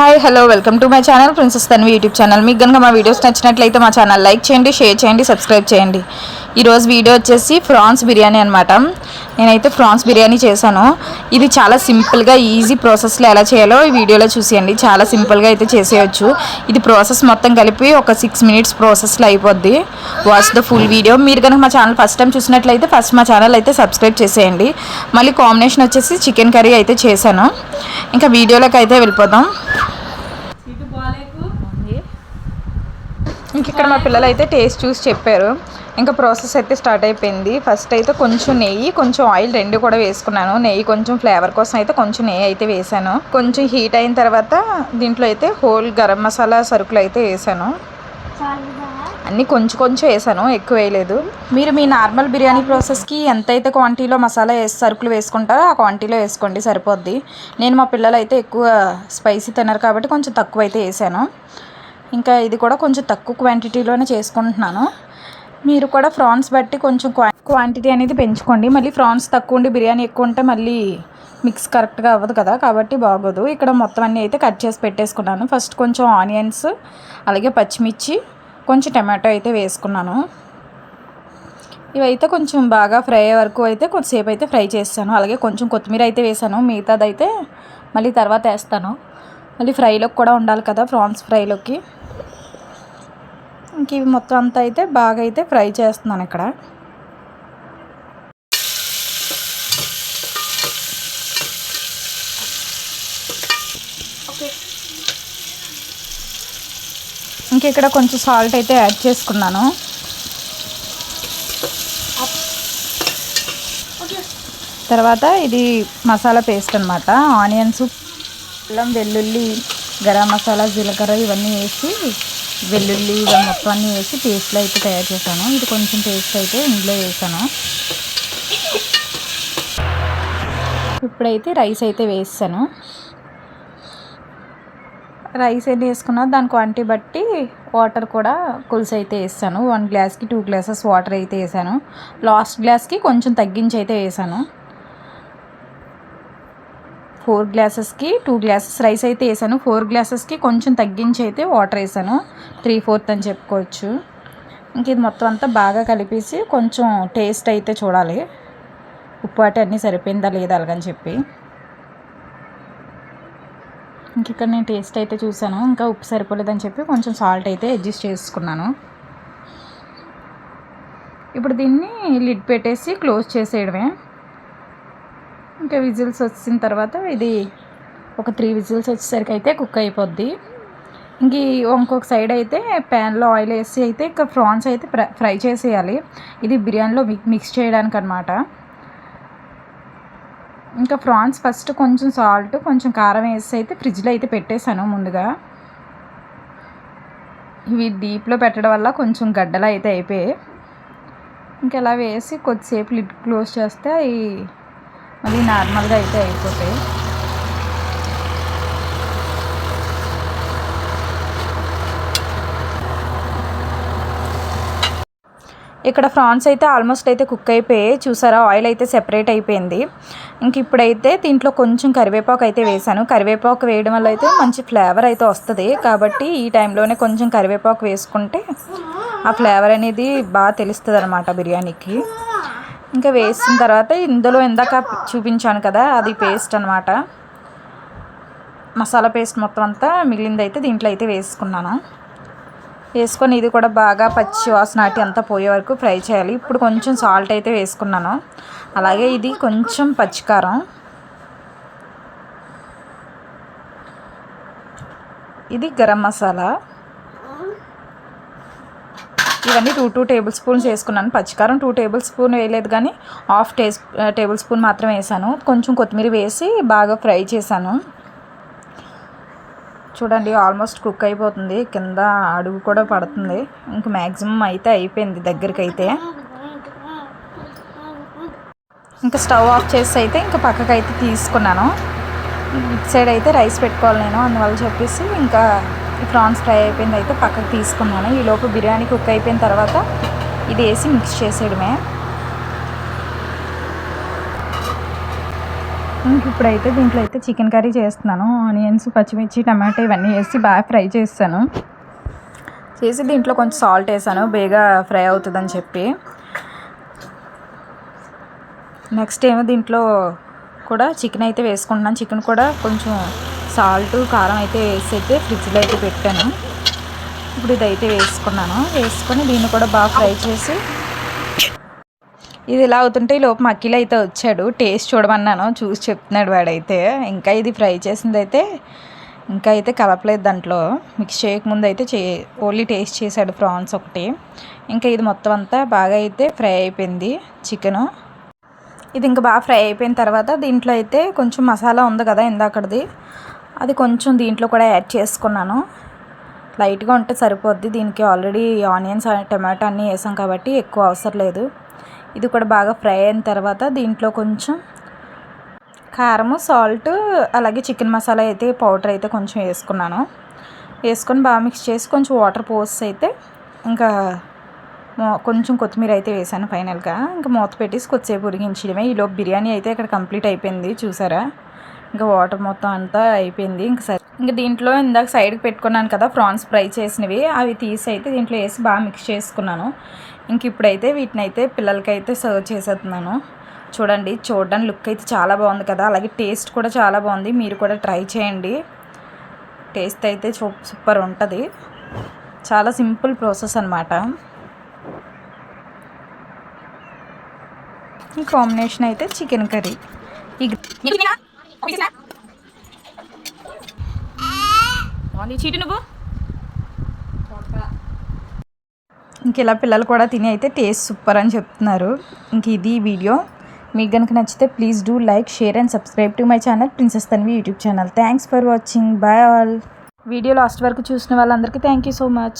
Hi hello welcome to my channel princess Tanvi YouTube channel మీకు కనుక మా videos నచ్చినట్లయితే మా ఛానల్ లైక్ చేయండి షేర్ చేయండి సబ్స్క్రైబ్ చేయండి. ఈరోజు వీడియో వచ్చేసి ఫ్రాన్స్ బిర్యానీ అనమాట నేనైతే ఫ్రాన్స్ బిర్యానీ చేశాను. ఇది చాలా సింపుల్గా ఈజీ ప్రాసెస్లో ఎలా చేయాలో ఈ వీడియోలో చూసేయండి. చాలా సింపుల్గా అయితే చేసేయచ్చు. ఇది ప్రాసెస్ మొత్తం కలిపి ఒక సిక్స్ మినిట్స్ ప్రాసెస్లో అయిపోద్ది. వాచ్ ద ఫుల్ వీడియో మీరు కనుక మా ఛానల్ ఫస్ట్ టైం చూసినట్లయితే ఫస్ట్ మా ఛానల్ అయితే సబ్స్క్రైబ్ చేసేయండి. మళ్ళీ కాంబినేషన్ వచ్చేసి చికెన్ కర్రీ అయితే చేశాను. ఇంకా వీడియోలోకి అయితే వెళ్ళిపోదాం ఇంక ఇక్కడ మా పిల్లలు అయితే టేస్ట్ చూసి చెప్పారు. ఇంకా ప్రాసెస్ అయితే స్టార్ట్ అయిపోయింది. ఫస్ట్ అయితే కొంచెం నెయ్యి కొంచెం ఆయిల్ రెండు కూడా వేసుకున్నాను. నెయ్యి కొంచెం ఫ్లేవర్ కోసం అయితే కొంచెం నెయ్యి అయితే వేసాను. కొంచెం హీట్ అయిన తర్వాత దీంట్లో అయితే హోల్ గరం మసాలా సరుకులు అయితే వేసాను. అన్నీ కొంచెం కొంచెం వేసాను ఎక్కువ వేయలేదు. మీరు మీ నార్మల్ బిర్యానీ ప్రాసెస్కి ఎంతైతే క్వాంటిటీలో మసాలా వేసి సరుకులు వేసుకుంటారో ఆ క్వాంటిటీలో వేసుకోండి సరిపోద్ది. నేను మా పిల్లలు అయితే ఎక్కువ స్పైసీ తినరు కాబట్టి కొంచెం తక్కువ అయితే వేసాను. ఇంకా ఇది కూడా కొంచెం తక్కువ క్వాంటిటీలోనే చేసుకుంటున్నాను. మీరు కూడా ఫ్రాన్స్ బట్టి కొంచెం క్వా క్వాంటిటీ అనేది పెంచుకోండి. మళ్ళీ ఫ్రాన్స్ తక్కువ ఉండి బిర్యానీ ఎక్కువ ఉంటే మళ్ళీ మిక్స్ కరెక్ట్గా అవ్వదు కదా? కాబట్టి బాగోదు. ఇక్కడ మొత్తం అన్నీ అయితే కట్ చేసి పెట్టేసుకున్నాను. ఫస్ట్ కొంచెం ఆనియన్స్ అలాగే పచ్చిమిర్చి కొంచెం టమాటో అయితే వేసుకున్నాను. ఇవైతే కొంచెం బాగా ఫ్రై అయ్యే వరకు అయితే కొద్దిసేపు అయితే ఫ్రై చేస్తాను. అలాగే కొంచెం కొత్తిమీర అయితే వేసాను. మిగతాదైతే మళ్ళీ తర్వాత వేస్తాను. మళ్ళీ ఫ్రైలోకి కూడా ఉండాలి కదా? ప్రాన్స్ ఫ్రైలోకి. ఇంక ఇవి మొత్తం అంతా అయితే బాగా అయితే ఫ్రై చేస్తున్నాను ఇక్కడ. ఇంక ఇక్కడ కొంచెం సాల్ట్ అయితే యాడ్ చేసుకున్నాను. తర్వాత ఇది మసాలా పేస్ట్ అనమాట ఆనియన్స్ అల్లం వెల్లుల్లి గరం మసాలా జీలకర్ర ఇవన్నీ వేసి వెల్లుల్లి ఇవన్నీ మొత్తం అన్నీ వేసి పేస్ట్లో అయితే తయారు చేశాను. ఇది కొంచెం పేస్ట్ అయితే ఇందులో వేసాను. ఇప్పుడైతే రైస్ అయితే వేసాను. రైస్ ఎన్ని వేసుకున్నా దాని క్వాంటిటీ బట్టి వాటర్ కూడా కొలుసు అయితే వేస్తాను వన్ గ్లాస్కి టూ గ్లాసెస్ వాటర్ అయితే వేసాను. లాస్ట్ గ్లాస్కి కొంచెం తగ్గించి అయితే వేసాను. ఫోర్ గ్లాసెస్కి టూ గ్లాసెస్ రైస్ అయితే వేసాను. ఫోర్ గ్లాసెస్కి కొంచెం తగ్గించి అయితే వాటర్ వేసాను. త్రీ ఫోర్త్ అని చెప్పుకోవచ్చు. ఇంక ఇది మొత్తం అంతా బాగా కలిపేసి కొంచెం టేస్ట్ అయితే చూడాలి. ఉప్పు అటు అన్నీ సరిపోయిందా లేదా అలాగని చెప్పి. ఇంక ఇక్కడ నేను టేస్ట్ అయితే చూసాను. ఇంకా ఉప్పు సరిపోలేదని చెప్పి కొంచెం సాల్ట్ అయితే అడ్జస్ట్ చేసుకున్నాను. ఇప్పుడు దీన్ని లిడ్ పెట్టేసి క్లోజ్ చేసేయడమే. ఇంకా విజిల్స్ వచ్చిన తర్వాత ఇది ఒక త్రీ విజిల్స్ వచ్చేసరికి అయితే కుక్ అయిపోద్ది. ఇంక ఇంకొక సైడ్ అయితే ప్యాన్లో ఆయిల్ వేసి అయితే ఇంకా ప్రాన్స్ అయితే ఫ్రై చేసేయాలి. ఇది బిర్యానీలో మిక్స్ చేయడానికి అనమాట ఇంకా ప్రాన్స్ ఫస్ట్ కొంచెం సాల్ట్ కొంచెం కారం వేసి అయితే ఫ్రిడ్జ్లో అయితే పెట్టేశాను ముందుగా. ఇవి డీప్లో పెట్టడం వల్ల కొంచెం గడ్డలు అయితే అయిపోయాయి. ఇంకా ఇలా వేసి కొద్దిసేపు లిడ్ క్లోజ్ చేస్తే అవి మళ్ళీ నార్మల్గా అయితే అయిపోతాయి. ఇక్కడ ఫ్రాన్స్ అయితే ఆల్మోస్ట్ అయితే కుక్ అయిపోయాయి. చూసారా ఆయిల్ అయితే సెపరేట్ అయిపోయింది. ఇంక ఇప్పుడైతే దీంట్లో కొంచెం కరివేపాకు అయితే వేసాను. కరివేపాకు వేయడం వల్ల అయితే మంచి ఫ్లేవర్ అయితే వస్తుంది. కాబట్టి ఈ టైంలోనే కొంచెం కరివేపాకు వేసుకుంటే ఆ ఫ్లేవర్ అనేది బాగా తెలుస్తుంది అనమాట బిర్యానీకి. ఇంకా వేసిన తర్వాత ఇందులో ఇందాక చూపించాను కదా అది పేస్ట్ అనమాట మసాలా పేస్ట్ మొత్తం అంతా మిగిలింది అయితే దీంట్లో అయితే వేసుకున్నాను. వేసుకొని ఇది కూడా బాగా పచ్చి వాసన అటు అంతా పోయే వరకు ఫ్రై చేయాలి. ఇప్పుడు కొంచెం సాల్ట్ అయితే వేసుకున్నాను. అలాగే ఇది కొంచెం పచ్చికారం. ఇది గరం మసాలా. ఇవన్నీ టూ టూ టేబుల్ స్పూన్స్ వేసుకున్నాను పచ్చికారం టూ టేబుల్ స్పూన్ వేయలేదు కానీ హాఫ్ టే టేబుల్ స్పూన్ మాత్రం వేసాను. కొంచెం కొత్తిమీర వేసి బాగా ఫ్రై చేశాను. చూడండి ఆల్మోస్ట్ కుక్ అయిపోతుంది. కింద అడుగు కూడా పడుతుంది. ఇంక మ్యాక్సిమం అయితే అయిపోయింది దగ్గరికి అయితే ఇంకా స్టవ్ ఆఫ్ చేసి అయితే ఇంకా పక్కకైతే అయితే తీసుకున్నాను. ఇటు సైడ్ అయితే రైస్ పెట్టుకోవాలి నేను అందువల్ల చెప్పేసి ఇంకా ప్రాన్స్ ఫ్రై అయిపోయింది అయితే పక్కకు తీసుకున్నాను. ఈ లోపు బిర్యానీ కుక్ అయిపోయిన తర్వాత ఇది వేసి మిక్స్ చేసేయడమే. ఇంక ఇప్పుడైతే దీంట్లో అయితే చికెన్ కర్రీ చేస్తున్నాను. ఆనియన్స్ పచ్చిమిర్చి టమాటా ఇవన్నీ వేసి బాగా ఫ్రై చేస్తాను. చేసి దీంట్లో కొంచెం సాల్ట్ వేసాను. బేగా ఫ్రై అవుతుందని చెప్పి. నెక్స్ట్ ఏమో దీంట్లో కూడా చికెన్ అయితే వేసుకుంటున్నాను. చికెన్ కూడా కొంచెం సాల్ట్ కారం అయితే వేసి అయితే ఫ్రిడ్జ్లో అయితే పెట్టాను. ఇప్పుడు ఇదైతే వేసుకున్నాను. వేసుకొని దీన్ని కూడా బాగా ఫ్రై చేసి ఇది ఇలా అవుతుంటే ఈ లోపు మక్కిలు అయితే వచ్చాడు. టేస్ట్ చూడమన్నాను. చూసి చెప్తున్నాడు వాడైతే. ఇంకా ఇది ఫ్రై చేసింది అయితే ఇంకా అయితే కలపలేదు దాంట్లో. మిక్స్ చేయకముందు అయితే చే ఓన్లీ టేస్ట్ చేశాడు ప్రాన్స్ ఒకటి. ఇంకా ఇది మొత్తం అంతా బాగా అయితే ఫ్రై అయిపోయింది చికెను. ఇది ఇంకా బాగా ఫ్రై అయిపోయిన తర్వాత దీంట్లో అయితే కొంచెం మసాలా ఉంది కదా ఇందాకడిది. అది కొంచెం దీంట్లో కూడా యాడ్ చేసుకున్నాను. లైట్గా ఉంటే సరిపోద్ది. దీనికి ఆల్రెడీ ఆనియన్స్ టమాటో అన్నీ వేసాం కాబట్టి ఎక్కువ అవసరం లేదు. ఇది కూడా బాగా ఫ్రై అయిన తర్వాత దీంట్లో కొంచెం కారము సాల్ట్ అలాగే చికెన్ మసాలా అయితే పౌడర్ అయితే కొంచెం వేసుకున్నాను. వేసుకొని బాగా మిక్స్ చేసి కొంచెం వాటర్ పోసి అయితే ఇంకా కొంచెం కొత్తిమీర అయితే వేసాను ఫైనల్గా. ఇంకా మూత పెట్టేసి కొద్దిసేపు ఉరిగించడమే ఈలోపు బిర్యానీ అయితే ఇక్కడ కంప్లీట్ అయిపోయింది. చూసారా? ఇంకా వాటర్ మొత్తం అంతా అయిపోయింది. ఇంకా సరే. ఇంకా దీంట్లో ఇందాక సైడ్కి పెట్టుకున్నాను కదా ప్రాన్స్ ఫ్రై చేసినవి. అవి తీసి అయితే దీంట్లో వేసి బాగా మిక్స్ చేసుకున్నాను. ఇంక ఇప్పుడైతే వీటిని అయితే పిల్లలకైతే సర్వ్ చేసేస్తున్నాను. చూడండి చూడడానికి లుక్ అయితే చాలా బాగుంది కదా. అలాగే టేస్ట్ కూడా చాలా బాగుంది. మీరు కూడా ట్రై చేయండి. టేస్ట్ అయితే సూపర్ ఉంటుంది. చాలా సింపుల్ ప్రాసెస్ అనమాట ఈ కాంబినేషన్ అయితే చికెన్ కర్రీ ఈ చీటి నువ్వు? ఇంక ఇలా పిల్లలు కూడా తిని అయితే టేస్ట్ సూపర్ అని చెప్తున్నారు. ఇంక ఇది ఈ వీడియో. మీకు కనుక నచ్చితే please do like share and subscribe to my channel princess Tanvi YouTube channel. Thanks for watching. Bye all. Video last వరకు చూసిన వాళ్ళందరికీ థ్యాంక్ యూ సో మచ్.